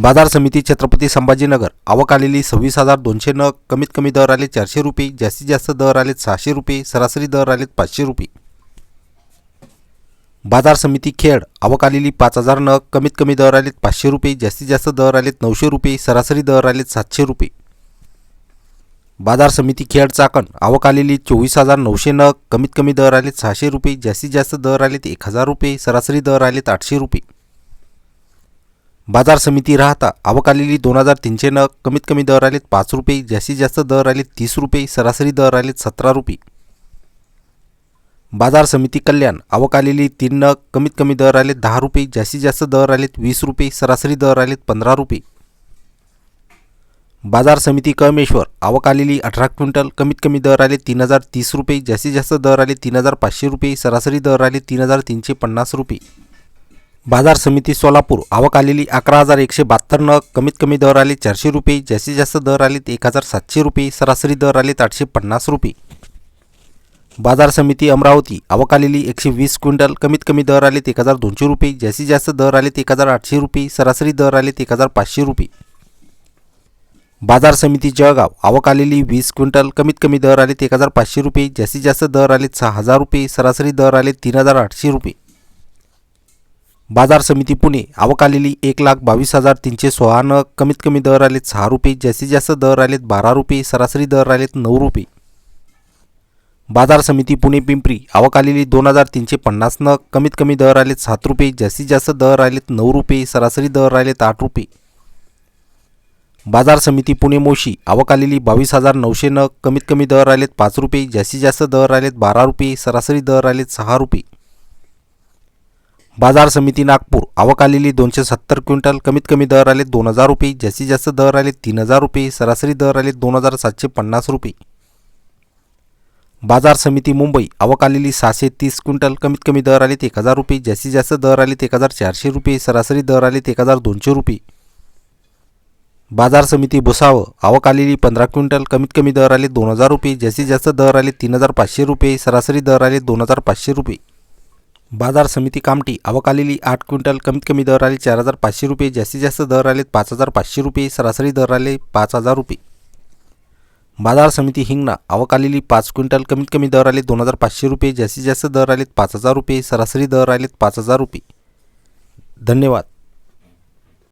बाजार समिती छत्रपती संभाजीनगर. आवक आलेली सव्वीस हजार दोनशे नग कमीत कमी दर आले चारशे रुपये जास्तीत जास्त दर आलेत सहाशे रुपये सरासरी दर आलेत पाचशे रुपये. बाजार समिती खेड आवक आलेली पाच हजार नग कमीत कमी दर आलेत पाचशे रुपये जास्तीत जास्त दर आलेत नऊशे रुपये सरासरी दर आलेत सातशे रुपये. बाजार समिती खेड चाकण आवक आलेली चोवीस हजार नऊशे नग कमीत कमी दर आलेत सहाशे रुपये जास्तीत जास्त दर आलेत एक हजार रुपये सरासरी दर आलेत आठशे रुपये. बाजार समिती राहता अवकालेली दोन हजार तीनशे नग कमीत कमी दर आलेत पाच रुपये जास्तीत जास्त दर आलेत तीस रुपये सरासरी दर आलेत सतरा रुपये. बाजार समिती कल्याण अवकालेली तीन नग कमीत कमी दर आलेत दहा रुपये जास्तीत जास्त दर आलेत वीस रुपये सरासरी दर आलेत पंधरा रुपये. बाजार समिती कळमेश्वर आवक आलेली अठरा क्विंटल कमीत कमी दर आले तीन हजार तीस रुपये जास्तीत जास्त दर आले तीन हजार पाचशे रुपये सरासरी दर आले तीन हजार तीनशे पन्नास रुपये. बाजार समिती सोलापूर. आवक आलेली अकरा हजार एकशे बहात्तर नग. कमीत कमी दर आले चारशे रुपये. जास्तीत जास्त दर आलेत एक हजार सातशे रुपये. सरासरी दर आलेत आठशे पन्नास रुपये. बाजार समिती अमरावती. आवक आलेली एकशे वीस क्विंटल. कमीत कमी दर आलेत एक हजार दोनशे रुपये. जास्तीत जास्त दर आलेत एक हजार आठशे रुपये. सरासरी दर आलेत एक हजार पाचशे रुपये. बाजार समिती जळगाव. आवक आलेली वीस क्विंटल. कमीत कमी दर आलेत एक हजार पाचशे रुपये. जास्तीत जास्त दर आलेत सहा हजार रुपये. सरासरी दर आलेत तीन हजार आठशे रुपये. बाजार समिती पुणे आवक आलेली एक लाख बावीस हजार तीनशे सोळा नग कमीत कमी दर आलेत सहा रुपये जास्तीत जास्त दर आलेत बारा रुपये सरासरी दर आलेत नऊ रुपये. बाजार समिती पुणे पिंपरी आवक आलेली दोन हजार तीनशे पन्नास नग कमीत कमी दर आलेत सात रुपये जास्तीत जास्त दर आलेत नऊ रुपये सरासरी दर आलेत आठ रुपये. बाजार समिती पुणे मोशी आवक आलेली बावीस हजार नऊशे नग कमीत कमी दर आलेत पाच रुपये जास्तीत जास्त दर आलेत बारा रुपये सरासरी दर आलेत सहा रुपये. बाजार समिती नागपूर. आवक आलेली दोनशे सत्तर क्विंटल. कमीत कमी दर आले दोन हजार रुपये. जास्तीत जास्त दर आले तीन हजार रुपये. सरासरी दर आले दोन हजार सातशे पन्नास रुपये. बाजार समिती मुंबई. आवक आलेली सहाशे तीस क्विंटल. कमीत कमी दर आले एक हजार रुपये. जास्तीत जास्त दर आले एक हजार चारशे रुपये. सरासरी दर आले एक हजार दोनशे रुपये. बाजार समिती भुसावळ. आवक आलेली पंधरा क्विंटल. कमीत कमी दर आले दोन हजार रुपये. जास्तीत जास्त दर आले तीन हजार पाचशे रुपये. सरासरी दर आले दोन हजार पाचशे रुपये. बाजार समिती कामठी. आवक आलेली आठ क्विंटल. कमीत कमी दर आले चार हजार पाचशे रुपये. जास्तीत जास्त दर आले पाच हजार पाचशे रुपये. सरासरी दर आले पाच हजार रुपये. बाजार समिती हिंगणा. आवक आलेली पाच क्विंटल. कमीत कमी दर आले दोन हजार पाचशे रुपये. जास्तीत जास्त दर आलेत पाच हजार रुपये. सरासरी दर आलेत पाच हजार रुपये. धन्यवाद.